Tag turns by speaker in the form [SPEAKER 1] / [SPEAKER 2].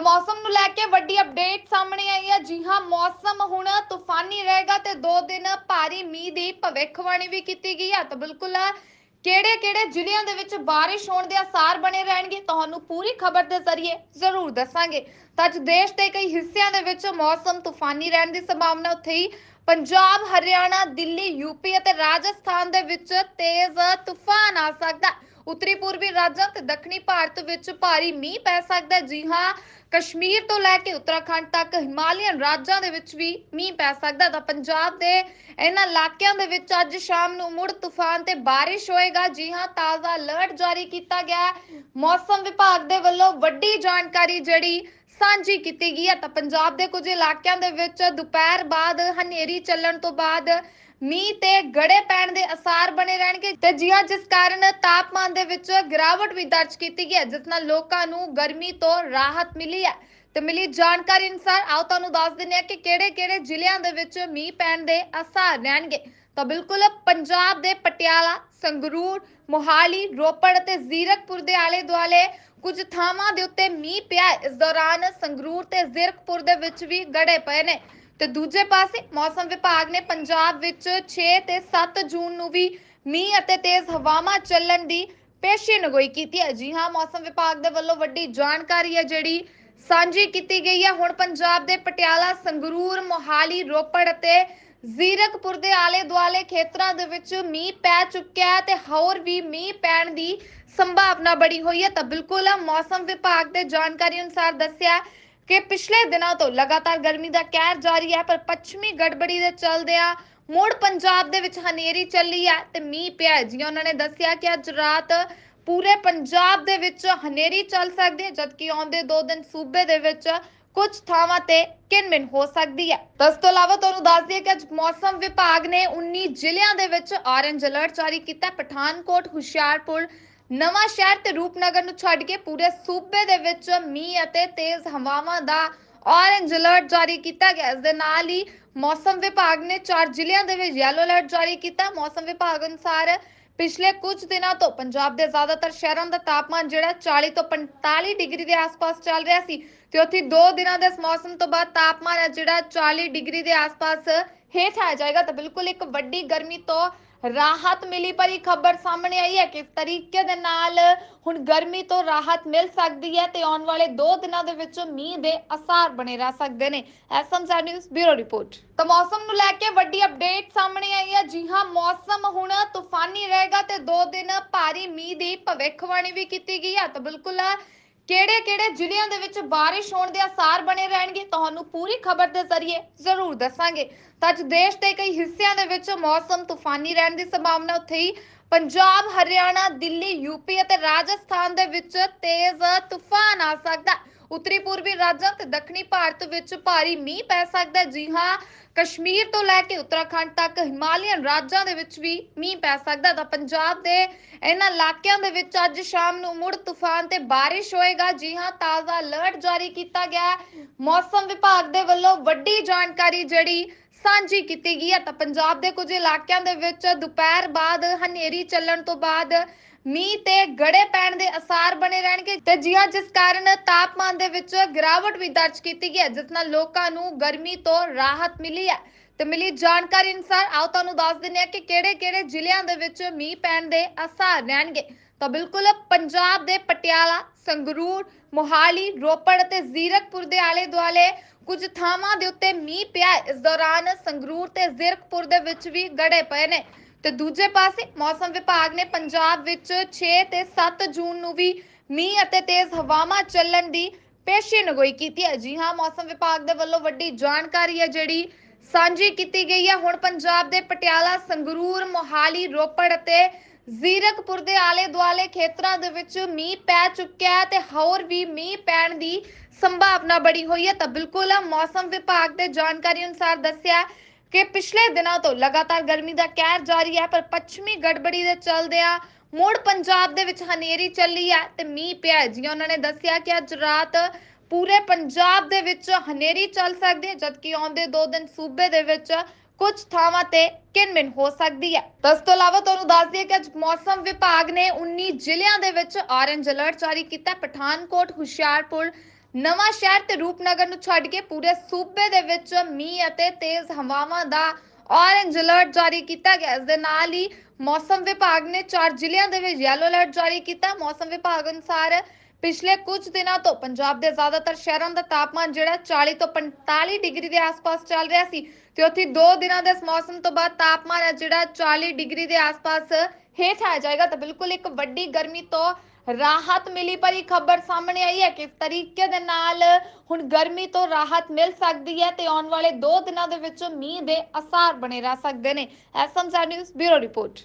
[SPEAKER 1] ਤਾਂ ਮੌਸਮ ਨੂੰ ਲੈ ਕੇ ਵੱਡੀ ਅਪਡੇਟ ਸਾਹਮਣੇ ਆਈ ਹੈ। ਜੀ ਹਾਂ, ਮੌਸਮ ਹੁਣ ਤੂਫਾਨੀ ਰਹੇਗਾ ਤੇ 2 ਦਿਨ ਭਾਰੀ ਮੀਂਹ ਦੀ ਭਵਿੱਖਬਾਣੀ ਵੀ ਕੀਤੀ ਗਈ ਹੈ। ਤਾਂ ਬਿਲਕੁਲ ਕਿਹੜੇ ਕਿਹੜੇ ਜ਼ਿਲ੍ਹਿਆਂ ਦੇ ਵਿੱਚ ਬਾਰਿਸ਼ ਹੋਣ ਦੇ ਆਸਾਰ ਬਣੇ ਰਹਿਣਗੇ, ਤੁਹਾਨੂੰ ਪੂਰੀ ਖਬਰ ਦੇ ਜ਼ਰੀਏ ਜ਼ਰੂਰ ਦੱਸਾਂਗੇ। ਤਾਂ ਅੱਜ ਦੇਸ਼ ਦੇ ਕਈ ਹਿੱਸਿਆਂ ਦੇ ਵਿੱਚ ਮੌਸਮ ਤੂਫਾਨੀ ਰਹਿਣ ਦੀ ਸੰਭਾਵਨਾ ਉੱਥੇ ਹੀ। ਪੰਜਾਬ, ਹਰਿਆਣਾ, ਦਿੱਲੀ ਯੂਪੀ ਅਤੇ ਰਾਜਸਥਾਨ ਦੇ ਵਿੱਚ ਤੇਜ਼ ਤੂਫਾਨ ਆ ਸਕਦਾ। ਹੈ। ਉੱਤਰੀ ਪੂਰਬੀ ਰਾਜਾਂ ਤੇ ਦੱਖਣੀ ਭਾਰਤ ਵਿੱਚ ਭਾਰੀ ਮੀਂਹ ਪੈ ਸਕਦਾ ਹੈ। ਜੀ ਹਾਂ, ਕਸ਼ਮੀਰ ਤੋਂ ਲੈ ਕੇ ਉੱਤਰਾਖੰਡ ਤੱਕ ਹਿਮਾਲੀਅਨ ਰਾਜਾਂ ਦੇ ਵਿੱਚ ਵੀ ਮੀਂਹ ਪੈ ਸਕਦਾ ਹੈ। ਤਾਂ ਪੰਜਾਬ ਦੇ ਇਹਨਾਂ ਇਲਾਕਿਆਂ ਦੇ ਵਿੱਚ ਅੱਜ ਸ਼ਾਮ ਨੂੰ ਮੁੜ ਤੂਫਾਨ ਤੇ ਬਾਰਿਸ਼ ਹੋਏਗਾ ਜੀ ਹਾਂ, ਤਾਜ਼ਾ ਅਲਰਟ ਜਾਰੀ ਕੀਤਾ ਗਿਆ ਹੈ ਮੌਸਮ ਵਿਭਾਗ ਦੇ ਵੱਲੋਂ ਵੱਡੀ ਜਾਣਕਾਰੀ ਜਿਹੜੀ ਸਾਂਝੀ ਕੀਤੀ ਗਈ ਹੈ। ਤਾਂ ਪੰਜਾਬ ਦੇ ਕੁਝ ਇਲਾਕਿਆਂ ਦੇ ਵਿੱਚ ਦੁਪਹਿਰ ਬਾਅਦ ਹਨੇਰੀ ਚੱਲਣ ਤੋਂ ਬਾਅਦ ਮੀਂਹ ਤੇ ਗੜੇ ਪੈਣ ਦੇ ਅਸਾਰ ਬਣੇ ਰਹਿਣਗੇ। ਤੇ ਜੀ ਜਿਸ ਕਾਰਨ ਤਾਪਮਾਨ ਦੇ ਵਿੱਚ ਗਿਰਾਵਟ ਵੀ ਦਰਜ ਕੀਤੀ ਗਈ ਹੈ, ਜਿਸ ਨਾਲ ਲੋਕਾਂ ਨੂੰ ਗਰਮੀ ਤੋਂ ਰਾਹਤ ਮਿਲੀ ਹੈ। ਤੇ ਮਿਲੀ ਜਾਣਕਾਰੀ ਅਨੁਸਾਰ ਆਓ ਤੁਹਾਨੂੰ ਦੱਸ ਦਿੰਦੇ ਹਾਂ ਕਿ ਕਿਹੜੇ-ਕਿਹੜੇ ਜ਼ਿਲ੍ਹਿਆਂ ਦੇ ਵਿੱਚ ਮੀਂਹ ਪੈਣ ਦੇ ਅਸਾਰ ਰਹਿਣਗੇ। ਤਾਂ ਬਿਲਕੁਲ ਪੰਜਾਬ ਦੇ ਪਟਿਆਲਾ, ਸੰਗਰੂਰ, ਮੋਹਾਲੀ, ਰੋਪੜ ਅਤੇ ਜ਼ੀਰਕਪੁਰ ਦੇ ਆਲੇ ਦੁਆਲੇ ਕੁਝ ਥਾਵਾਂ ਦੇ ਉੱਤੇ ਮੀਂਹ ਪਿਆ। ਇਸ ਦੌਰਾਨ ਸੰਗਰੂਰ ਤੇ ਜ਼ੀਰਕਪੁਰ ਦੇ ਵਿੱਚ ਵੀ ਗੜੇ ਪਏ ਨੇ। ਤੇ ਦੂਜੇ ਪਾਸੇ ਮੌਸਮ ਵਿਭਾਗ ਨੇ ਪੰਜਾਬ ਵਿੱਚ 6 ਤੇ 7 ਜੂਨ ਨੂੰ ਵੀ ਮੀਂਹ ਅਤੇ ਤੇਜ਼ ਹਵਾਵਾਂ ਚੱਲਣ ਦੀ ਪੇਸ਼ੀਨਗੋਈ ਕੀਤੀ ਹੈ। ਜੀ ਹਾਂ, ਮੌਸਮ ਵਿਭਾਗ ਦੇ ਵੱਲੋਂ ਵੱਡੀ ਜਾਣਕਾਰੀ ਹੈ ਜਿਹੜੀ ਸਾਂਝੀ ਕੀਤੀ ਗਈ ਹੈ। ਹੁਣ ਪੰਜਾਬ ਦੇ ਪਟਿਆਲਾ, ਸੰਗਰੂਰ, ਮੋਹਾਲੀ, ਰੋਪੜ ਅਤੇ ਜ਼ੀਰਕਪੁਰ ਦੇ ਆਲੇ ਦੁਆਲੇ ਖੇਤਰਾਂ ਦੇ ਵਿੱਚ ਮੀਂਹ ਪੈ ਚੁੱਕਿਆ ਹੈ ਤੇ ਹੋਰ ਵੀ ਮੀਂਹ ਪੈਣ ਦੀ ਸੰਭਾਵਨਾ ਬੜੀ ਹੋਈ ਹੈ। ਤਾਂ ਬਿਲਕੁਲ ਮੌਸਮ ਵਿਭਾਗ ਦੇ ਜਾਣਕਾਰੀ ਅਨੁਸਾਰ ਦੱਸਿਆ ਕਿ ਪਿਛਲੇ ਦਿਨਾਂ ਤੋਂ ਲਗਾਤਾਰ ਗਰਮੀ ਦਾ ਕਹਿਰ ਜਾਰੀ ਹੈ, ਪਰ ਪੱਛਮੀ ਗੜਬੜੀ ਦੇ ਚੱਲਦਿਆਂ ਮੁੜ ਪੰਜਾਬ ਦੇ ਵਿੱਚ ਹਨੇਰੀ ਚੱਲੀ ਹੈ ਤੇ ਮੀਂਹ ਪਿਆ ਹੈ। ਜੀ ਉਹਨਾਂ ਨੇ ਦੱਸਿਆ ਕਿ ਅੱਜ ਰਾਤ ਪੂਰੇ ਪੰਜਾਬ ਦੇ ਵਿੱਚ ਹਨੇਰੀ ਚੱਲ ਸਕਦੀ ਹੈ, ਜਦਕਿ ਆਉਂਦੇ 2 ਦਿਨ ਸੂਬੇ ਦੇ ਵਿੱਚ ਕੁਝ ਥਾਵਾਂ ਤੇ ਕਿਨਮਿਨ ਹੋ ਸਕਦੀ ਹੈ। ਇਸ ਤੋਂ ਇਲਾਵਾ ਤੁਹਾਨੂੰ ਦੱਸ ਦਈਏ ਕਿ ਅੱਜ ਮੌਸਮ ਵਿਭਾਗ ਨੇ 19 ਜ਼ਿਲ੍ਹਿਆਂ ਦੇ ਵਿੱਚ ਔਰੇਂਜ ਅਲਰਟ ਜਾਰੀ ਕੀਤਾ ਪਠਾਨਕੋਟ, ਹੁਸ਼ਿਆਰਪੁਰ, ਨਵਾਂ ਸ਼ਹਿਰ ਤੇ ਰੂਪਨਗਰ ਨੂੰ ਛੱਡ ਕੇ ਪੂਰੇ ਸੂਬੇ ਦੇ ਵਿੱਚ ਮੀਂਹ ਅਤੇ ਤੇਜ਼ ਹਵਾਵਾਂ ਦਾ ਔਰੇਂਜ ਅਲਰਟ ਜਾਰੀ ਕੀਤਾ ਗਿਆ ਇਸ ਦੇ ਨਾਲ ਹੀ ਮੌਸਮ ਵਿਭਾਗ ਨੇ ਚਾਰ ਜ਼ਿਲ੍ਹਿਆਂ ਦੇ ਵਿੱਚ ਯੈਲੋ ਅਲਰਟ ਜਾਰੀ ਕੀਤਾ ਮੌਸਮ ਵਿਭਾਗ ਅਨੁਸਾਰ ਪਿਛਲੇ ਕੁਝ ਦਿਨਾਂ ਤੋਂ ਪੰਜਾਬ ਦੇ ਜ਼ਿਆਦਾਤਰ ਸ਼ਹਿਰਾਂ ਦਾ ਤਾਪਮਾਨ ਜਿਹੜਾ 40 ਤੋਂ 45 ਡਿਗਰੀ ਦੇ ਆਸ-ਪਾਸ ਚੱਲ ਰਿਹਾ ਸੀ ਤੇ ਉੱਥੇ 2 ਦਿਨਾਂ ਦੇ ਇਸ ਮੌਸਮ ਤੋਂ ਬਾਅਦ ਤਾਪਮਾਨ ਜਿਹੜਾ 40 ਡਿਗਰੀ ਦੇ ਆਸ-ਪਾਸ ਹੇਠ ਆ ਜਾਏਗਾ ਤਾਂ ਬਿਲਕੁਲ ਇੱਕ ਵੱਡੀ ਗਰਮੀ ਤੋਂ ਰਾਹਤ ਮਿਲੀ, ਪਰ ਇਹ ਖਬਰ ਸਾਹਮਣੇ ਆਈ ਹੈ ਕਿ ਤਰੀਕੇ ਦੇ ਨਾਲ ਹੁਣ ਗਰਮੀ ਤੋਂ ਰਾਹਤ ਮਿਲ ਸਕਦੀ ਹੈ ਤੇ ਆਉਣ ਵਾਲੇ 2 ਦਿਨਾਂ ਦੇ ਵਿੱਚ ਮੀਂਹ ਦੇ ਅਸਾਰ ਬਣੇ ਰਹਿ ਸਕਦੇ ਨੇ। SMZ news bureau report. ਤਾਂ ਮੌਸਮ ਨੂੰ ਲੈ ਕੇ ਵੱਡੀ ਅਪਡੇਟ ਸਾਹਮਣੇ ਆਈ ਹੈ। ਜੀ ਹਾਂ, ਮੌਸਮ ਹੁਣ ਤੂਫਾਨੀ ਰਹੇਗਾ ਤੇ 2 ਦਿਨ ਭਾਰੀ ਮੀਂਹ ਦੀ ਭਵਿੱਖਬਾਣੀ ਵੀ ਕੀਤੀ ਗਈ ਹੈ। ਤਾਂ ਬਿਲਕੁਲ ਕਿਹੜੇ-ਕਿਹੜੇ ਜ਼ਿਲ੍ਹਿਆਂ ਦੇ ਵਿੱਚ ਬਾਰਿਸ਼ ਹੋਣ ਦੇ ਆਸਾਰ ਬਣੇ ਰਹਿਣਗੇ, ਤੁਹਾਨੂੰ ਪੂਰੀ ਖਬਰ ਦੇ ਜ਼ਰੀਏ ਜ਼ਰੂਰ ਦੱਸਾਂਗੇ। ਤਾਂ ਅੱਜ ਦੇਸ਼ ਦੇ ਕਈ ਹਿੱਸਿਆਂ ਦੇ ਵਿੱਚ ਮੌਸਮ ਤੂਫਾਨੀ ਰਹਿਣ ਦੀ ਸੰਭਾਵਨਾ ਉੱਥੇ ਹੀ। ਪੰਜਾਬ, ਹਰਿਆਣਾ, ਦਿੱਲੀ ਯੂਪੀ ਅਤੇ ਰਾਜਸਥਾਨ ਦੇ ਵਿੱਚ ਤੇਜ਼ ਤੂਫਾਨ ਆ ਸਕਦਾ। ਉੱਤਰੀ ਪੂਰਬੀ ਰਾਜਾਂ ਤੇ ਦੱਖਣੀ ਭਾਰਤ ਵਿੱਚ ਭਾਰੀ ਮੀਂਹ ਪੈ ਸਕਦਾ ਹੈ। ਜੀ ਹਾਂ, ਕਸ਼ਮੀਰ ਤੋਂ ਲੈ ਕੇ ਉੱਤਰਾਖੰਡ ਤੱਕ ਹਿਮਾਲਯਨ ਰਾਜਾਂ ਦੇ ਵਿੱਚ ਵੀ ਮੀਂਹ ਪੈ ਸਕਦਾ ਤਾਂ ਪੰਜਾਬ ਦੇ ਇਹਨਾਂ ਇਲਾਕਿਆਂ ਦੇ ਵਿੱਚ ਅੱਜ ਸ਼ਾਮ ਨੂੰ ਮੁੜ ਤੂਫਾਨ ਤੇ ਬਾਰਿਸ਼ ਹੋਏਗਾ। ਜੀ ਹਾਂ, ਤਾਜ਼ਾ ਅਲਰਟ ਜਾਰੀ ਕੀਤਾ ਗਿਆ ਮੌਸਮ ਵਿਭਾਗ ਦੇ ਵੱਲੋਂ ਵੱਡੀ ਜਾਣਕਾਰੀ ਜਿਹੜੀ ਸਾਂਝੀ ਕੀਤੀ ਗਈ ਹੈ। ਤਾਂ ਪੰਜਾਬ ਦੇ ਕੁਝ ਇਲਾਕਿਆਂ ਦੇ ਵਿੱਚ ਦੁਪਹਿਰ ਬਾਅਦ ਹਨੇਰੀ ਚੱਲਣ ਤੋਂ ਬਾਅਦ ਮੀਂਹ ਤੇ ਗੜੇ ਪੈਣ ਦੇ ਅਸਾਰ ਬਣੇ ਰਹਿਣਗੇ ਤੇ ਜੀ ਜਿਸ ਕਾਰਨ ਤਾਪਮਾਨ ਦੇ ਵਿੱਚ ਗਿਰਾਵਟ ਵੀ ਦਰਜ ਕੀਤੀ ਗਈ ਹੈ, ਜਿਸ ਨਾਲ ਲੋਕਾਂ ਨੂੰ ਗਰਮੀ ਤੋਂ ਰਾਹਤ ਮਿਲੀ ਹੈ। ਤੇ ਮਿਲੀ ਜਾਣਕਾਰੀ ਅਨੁਸਾਰ, ਆਓ ਤੁਹਾਨੂੰ ਦੱਸ ਦਿੰਦੇ ਹਾਂ ਕਿ ਕਿਹੜੇ-ਕਿਹੜੇ ਜ਼ਿਲ੍ਹਿਆਂ ਦੇ ਵਿੱਚ ਮੀਂਹ ਪੈਣ ਦੇ ਅਸਾਰ ਰਹਿਣਗੇ। ਤਾਂ ਬਿਲਕੁਲ ਪੰਜਾਬ ਦੇ ਪਟਿਆਲਾ, ਸੰਗਰੂਰ, ਮੋਹਾਲੀ, ਰੋਪੜ ਅਤੇ ਜ਼ੀਰਕਪੁਰ ਦੇ ਆਲੇ ਦੁਆਲੇ ਕੁਝ ਥਾਵਾਂ ਦੇ ਉੱਤੇ ਮੀਂਹ ਪਿਆ ਇਸ ਦੌਰਾਨ ਸੰਗਰੂਰ ਤੇ ਜ਼ੀਰਕਪੁਰ ਦੇ ਵਿੱਚ ਵੀ ਗੜੇ ਪਏ ਨੇ। ਤੇ ਦੂਜੇ ਪਾਸੇ ਮੌਸਮ ਵਿਭਾਗ ਨੇ ਪੰਜਾਬ ਵਿੱਚ 6 ਤੇ 7 ਜੂਨ ਨੂੰ ਵੀ ਮੀਂਹ ਅਤੇ ਤੇਜ਼ ਹਵਾਵਾਂ ਚੱਲਣ ਦੀ ਪੇਸ਼ੀਨਗੋਈ ਕੀਤੀ ਹੈ। ਜੀ ਹਾਂ, ਮੌਸਮ ਵਿਭਾਗ ਦੇ ਵੱਲੋਂ ਵੱਡੀ ਜਾਣਕਾਰੀ ਹੈ ਜਿਹੜੀ ਸਾਂਝੀ ਕੀਤੀ ਗਈ ਹੈ। ਹੁਣ ਪੰਜਾਬ ਦੇ ਪਟਿਆਲਾ, ਸੰਗਰੂਰ, ਮੋਹਾਲੀ, ਰੋਪੜ ਅਤੇ ਜ਼ੀਰਕਪੁਰ ਦੇ ਆਲੇ ਦੁਆਲੇ ਖੇਤਰਾਂ ਦੇ ਵਿੱਚ ਮੀਂਹ ਪੈ ਚੁੱਕਿਆ ਹੈ ਤੇ ਹੋਰ ਵੀ ਮੀਂਹ ਪੈਣ ਦੀ ਸੰਭਾਵਨਾ ਬੜੀ ਹੋਈ ਹੈ। ਤਾਂ ਬਿਲਕੁਲ ਮੌਸਮ ਵਿਭਾਗ ਦੇ ਜਾਣਕਾਰੀ ਅਨੁਸਾਰ ਦੱਸਿਆ ਕਿ ਪਿਛਲੇ ਦਿਨਾਂ ਤੋਂ ਲਗਾਤਾਰ ਗਰਮੀ ਦਾ ਕਹਿਰ ਜਾਰੀ ਹੈ, ਪਰ ਪੱਛਮੀ ਗੜਬੜੀ ਦੇ ਚੱਲਦਿਆਂ ਮੁੜ ਪੰਜਾਬ ਦੇ ਵਿੱਚ ਹਨੇਰੀ ਚੱਲੀ ਹੈ ਤੇ ਮੀਂਹ ਪਿਆ ਹੈ। ਉਹਨਾਂ ਨੇ ਦੱਸਿਆ ਕਿ ਅੱਜ ਰਾਤ ਪੂਰੇ ਪੰਜਾਬ ਦੇ ਵਿੱਚ ਹਨੇਰੀ ਚੱਲ ਸਕਦੀ ਹੈ, ਜਦਕਿ ਆਉਂਦੇ 2 ਦਿਨ ਸੂਬੇ ਦੇ ਵਿੱਚ ਕੁਝ ਥਾਵਾਂ ਤੇ ਕਿਨਮਿਨ ਹੋ ਸਕਦੀ ਹੈ। ਤਾਂ ਇਸ ਤੋਂ ਇਲਾਵਾ ਤੁਹਾਨੂੰ ਦੱਸ ਦਈਏ ਕਿ ਅੱਜ ਮੌਸਮ ਵਿਭਾਗ ਨੇ 19 ਜ਼ਿਲ੍ਹਿਆਂ ਦੇ ਵਿੱਚ ਔਰੇਂਜ ਅਲਰਟ ਜਾਰੀ ਕੀਤਾ। ਪਠਾਨਕੋਟ, ਹੁਸ਼ਿਆਰਪੁਰ ਨਵਾਂ ਸ਼ਹਿਰ ਤੇ ਰੂਪਨਗਰ ਨੂੰ ਛੱਡ ਕੇ ਪੂਰੇ ਸੂਬੇ ਦੇ ਵਿੱਚ ਮੀਂਹ ਅਤੇ ਤੇਜ਼ ਹਵਾਵਾਂ ਦਾ ਔਰੇਂਜ ਅਲਰਟ ਜਾਰੀ ਕੀਤਾ ਗਿਆ। ਇਸ ਦੇ ਨਾਲ ਹੀ ਮੌਸਮ ਵਿਭਾਗ ਨੇ ਚਾਰ ਜ਼ਿਲ੍ਹਿਆਂ ਦੇ ਵਿੱਚ ਯੈਲੋ ਅਲਰਟ ਜਾਰੀ ਕੀਤਾ। ਮੌਸਮ ਵਿਭਾਗ ਅਨੁਸਾਰ ਪਿਛਲੇ ਕੁਝ ਦਿਨਾਂ ਤੋਂ ਪੰਜਾਬ ਦੇ ਜ਼ਿਆਦਾਤਰ ਸ਼ਹਿਰਾਂ ਦਾ ਤਾਪਮਾਨ ਜਿਹੜਾ 40 ਤੋਂ 45 ਡਿਗਰੀ ਦੇ ਆਸ-ਪਾਸ ਚੱਲ ਰਿਹਾ ਸੀ ਤੇ ਉੱਥੇ 2 ਦਿਨਾਂ ਦੇ ਇਸ ਮੌਸਮ ਤੋਂ ਬਾਅਦ ਤਾਪਮਾਨ ਜਿਹੜਾ 40 ਡਿਗਰੀ ਦੇ ਆਸ-ਪਾਸ ਹੇਠ ਆ ਜਾਏਗਾ। ਤਾਂ ਬਿਲਕੁਲ ਇੱਕ ਵੱਡੀ ਗਰਮੀ ਤੋਂ ਰਾਹਤ ਮਿਲੀ, ਪਰ ਇਹ ਖਬਰ ਸਾਹਮਣੇ ਆਈ ਹੈ ਕਿ ਇਸ ਤਰੀਕੇ ਦੇ ਨਾਲ ਹੁਣ ਗਰਮੀ ਤੋਂ ਰਾਹਤ ਮਿਲ ਸਕਦੀ ਹੈ ਤੇ ਆਉਣ ਵਾਲੇ 2 ਦਿਨਾਂ ਦੇ ਵਿੱਚ ਮੀਂਹ ਦੇ ਅਸਾਰ ਬਣੇ ਰਹਿ ਸਕਦੇ ਨੇ। SMZ news, bureau report.